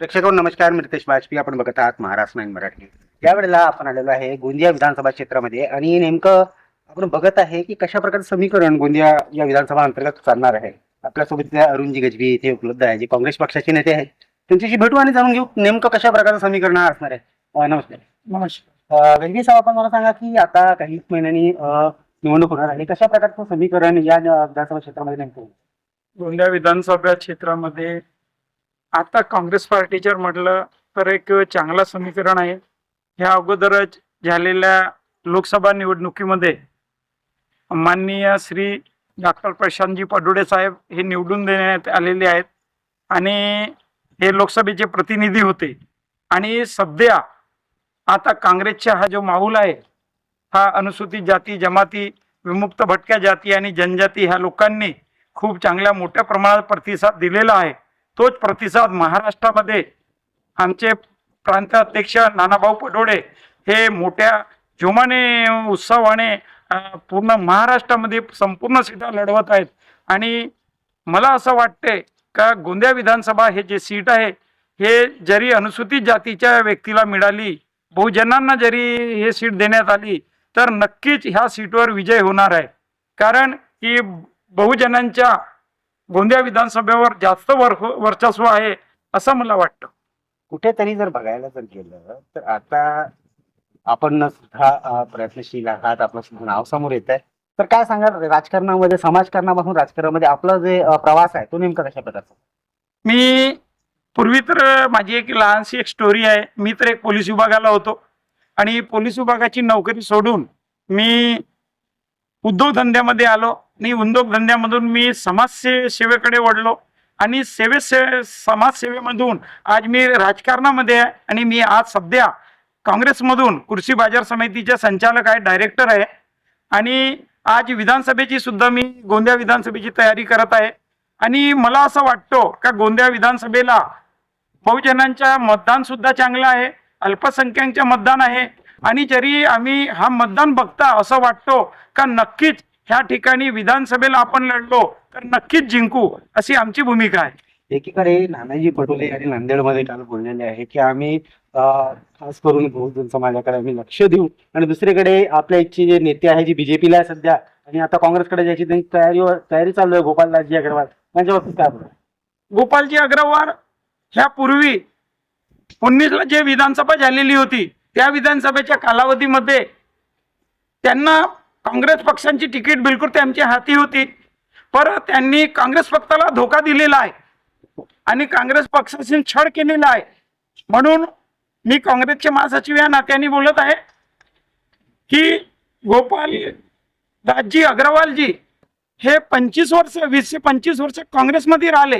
प्रेक्षकांनो नमस्कार मी रितेश वाजपेयी. आपण बघत आहात महाराष्ट्र नाईन मराठी. यावेळेला आपण आलेलो आहे गोंदिया विधानसभा क्षेत्रामध्ये आणि नेमकं आपण बघत आहे की कशा प्रकारचं समीकरण गोंदिया या विधानसभा अंतर्गत चालणार आहे. आपल्यासोबत अरुणजी गजबी इथे उपलब्ध आहे जे काँग्रेस पक्षाचे नेते आहेत. त्यांच्याशी भेटू आणि जाणून घेऊ नेमकं कशा प्रकारचं समीकरण असणार आहे. नमस्कार. नमस्कार. गजबी साहेब आपण मला सांगा की आता काही महिन्यांनी निवडणूक होणार आहे. कशा प्रकारचं समीकरण या विधानसभा क्षेत्रामध्ये नेमकं? गोंदिया विधानसभा क्षेत्रामध्ये आता काँग्रेस पार्टीच्या म्हटलं तर एक चांगला समीकरण आहे. ह्या अगोदरच झालेल्या लोकसभा निवडणुकीमध्ये माननीय श्री डॉक्टर प्रशांतजी पडोडे साहेब हे निवडून देण्यात आलेले आहेत आणि हे लोकसभेचे प्रतिनिधी होते. आणि सध्या आता काँग्रेसचा हा जो माहोल आहे हा अनुसूचित जाती जमाती विमुक्त भटक्या जाती आणि जनजाती ह्या लोकांनी खूप चांगल्या मोठ्या प्रमाणात प्रतिसाद दिलेला आहे. तोच प्रतिसाद महाराष्ट्रामध्ये. आमचे प्रांताध्यक्ष नानाभाऊ पडोडे हे मोठ्या जोमाने उत्सवाने पूर्ण महाराष्ट्रामध्ये संपूर्ण सीटा लढवत आहेत. आणि मला असं वाटते का गोंदिया विधानसभा हे जे सीट आहे हे जरी अनुसूचित जातीच्या व्यक्तीला मिळाली बहुजनांना जरी हे सीट देण्यात आली तर नक्कीच ह्या सीटवर विजय होणार आहे. कारण की बहुजनांच्या गोंदिया विधानसभेवर जास्त वर वर्चस्व आहे असं मला वाटतं. कुठेतरी जर बघायला जर गेलं तर आता आपण सुद्धा प्रयत्नशील आहात आपलं सुद्धा नाव समोर येत आहे. तर काय सांगाल? राजकारणामध्ये समाजकारणापासून राजकारणामध्ये आपला जे प्रवास आहे तो नेमका कशा प्रकारचा मी पूर्वी तर माझी एक लहानशी एक स्टोरी आहे. मी तर एक पोलीस विभागाला होतो. आणि पोलीस विभागाची नोकरी सोडून मी उद्योगधंद्यामध्ये आलो आणि उद्योगधंद्यामधून मी समाजसे सेवेकडे वळलो. आणि सेवे से समाजसेवेमधून आज मी राजकारणामध्ये आहे आणि मी आज सध्या काँग्रेसमधून कृषी बाजार समितीचे संचालक आहे डायरेक्टर आहे. आणि आज विधानसभेची सुद्धा मी गोंदिया विधानसभेची तयारी करत आहे. आणि मला असं वाटतं का गोंदिया विधानसभेला बहुजनांच्या मतदान सुद्धा चांगलं आहे अल्पसंख्याकचे मतदान आहे. आणि जरी आम्ही हा मतदान बघता असं वाटतो का नक्कीच ह्या ठिकाणी विधानसभेला आपण लढलो तर नक्कीच जिंकू अशी आमची भूमिका आहे एकीकडे नानाजी पटोले आणि नांदेडमध्ये काल बोललेले आहे की आम्ही खास करून बहुजन समाजाकडे आम्ही लक्ष देऊ आणि दुसरीकडे आपल्या इथचे जे नेते आहे जे बीजेपीला आहे सध्या आणि आता काँग्रेसकडे ज्याची त्यांची तयारी तयारी चालू आहे गोपालदासजी अग्रवाल त्यांच्या बाबतीत काय बोलणार? गोपालजी अग्रवाल ह्या पूर्वी उन्नीसला जे विधानसभा झालेली होती त्या विधानसभेच्या कालावधीमध्ये त्यांना काँग्रेस पक्षांची तिकीट बिलकुल त्यांच्या हाती होती. पर त्यांनी काँग्रेस पक्षाला धोका दिलेला आहे. आणि काँग्रेस पक्षाशी छळ केलेला आहे. म्हणून मी काँग्रेसचे महासचिव या नात्याने बोलत आहे की गोपाल दासजी अग्रवालजी हे पंचवीस वर्ष वीसशे पंचवीस वर्ष काँग्रेसमध्ये राहिले.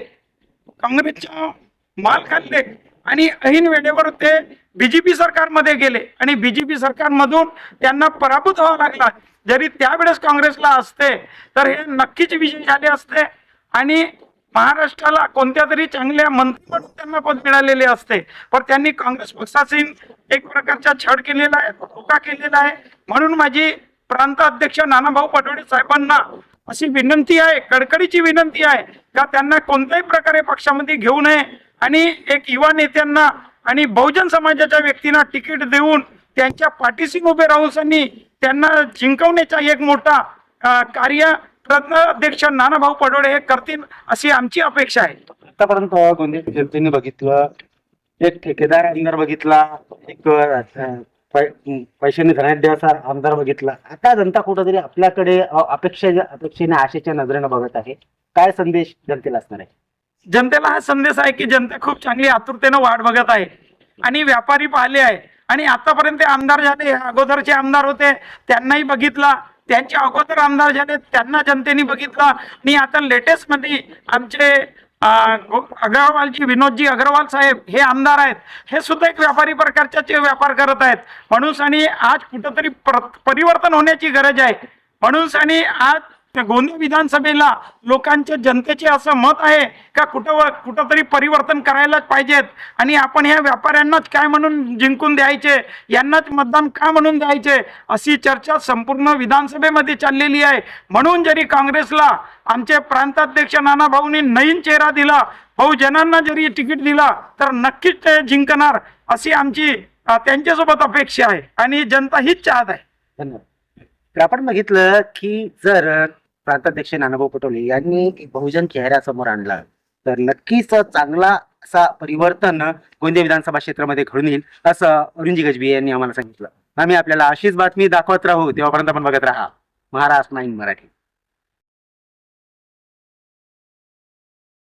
काँग्रेसच्या माल खाल्ले. आणि ऐन वेळेवर ते बीजेपी सरकारमध्ये गेले. आणि बीजेपी सरकारमधून त्यांना पराभूत व्हावा लागला. जरी त्यावेळेस काँग्रेसला असते तर हे नक्कीच विजय झाले असते. आणि महाराष्ट्राला कोणत्या तरी चांगल्या मंत्री त्यांना पद मिळालेले असते. पण त्यांनी काँग्रेस पक्षाशी एक प्रकारचा छळ केलेला आहे धोका केलेला आहे. म्हणून माझी प्रांत अध्यक्ष नानाभाऊ पटोले साहेबांना अशी विनंती आहे कडकडीची विनंती आहे का त्यांना कोणत्याही प्रकारे पक्षामध्ये घेऊ नये. आणि एक युवा नेत्यांना आणि बहुजन समाजाच्या व्यक्तींना तिकीट देऊन त्यांच्या पाठीशी उभे राहून त्यांना जिंकवण्याचा एक मोठा कार्य रत्न अध्यक्ष नानाभाऊ पडोळे हे करतील अशी आमची अपेक्षा आहे. आतापर्यंत गोंदिया जनतेने बघितलं? एक ठेकेदार आमदार बघितला एक पैशाने धनाढ्याचा आमदार बघितला. आता जनता कुठंतरी आपल्याकडे अपेक्षा अपेक्षेने आशेच्या नजरेनं बघत आहे. काय संदेश जनतेला असणार आहे? जनतेला हा संदेश आहे की जनता खूप चांगली आतुरतेनं वाट बघत आहे. आणि व्यापारी पाहिले आहे. आणि आतापर्यंत आमदार झाले अगोदरचे आमदार होते त्यांनाही बघितला. त्यांचे अगोदर आमदार झाले त्यांना जनतेने बघितला. आणि आता लेटेस्टमध्ये आमचे अग्रवालजी विनोदजी अग्रवाल साहेब हे आमदार आहेत. हे सुद्धा एक व्यापारी प्रकारच्याचे व्यापार करत आहेत. म्हणून आणि आज कुठंतरी परिवर्तन होण्याची गरज आहे. म्हणून आणि आज त्या गोंदिया विधानसभेला लोकांच्या जनतेचे असं मत आहे का कुठं कुठंतरी परिवर्तन करायलाच पाहिजेत? आणि आपण ह्या व्यापाऱ्यांनाच काय म्हणून जिंकून द्यायचे? यांनाच मतदान का म्हणून द्यायचे? अशी चर्चा संपूर्ण विधानसभेमध्ये चाललेली आहे. म्हणून जरी काँग्रेसला आमचे प्रांताध्यक्ष नाना भाऊंनी नवीन चेहरा दिला बहुजनांना जरी तिकीट दिला तर नक्कीच ते जिंकणार अशी आमची त्यांच्यासोबत अपेक्षा आहे आणि जनता हीच चाहत आहे. धन्यवाद. आपण बघितलं की जर प्रांताध्यक्ष नानाभाऊ पटोले यांनी एक बहुजन चेहऱ्यासमोर समोर आणला. तर नक्कीच चांगला असा परिवर्तन गोंदिया विधानसभा क्षेत्रामध्ये घडून येईल असं अरुणजी गजबी यांनी आम्हाला सांगितलं. आम्ही आपल्याला अशीच बातमी दाखवत राहू. तेव्हापर्यंत आपण बघत राहा. महाराष्ट्र नाईन मराठी.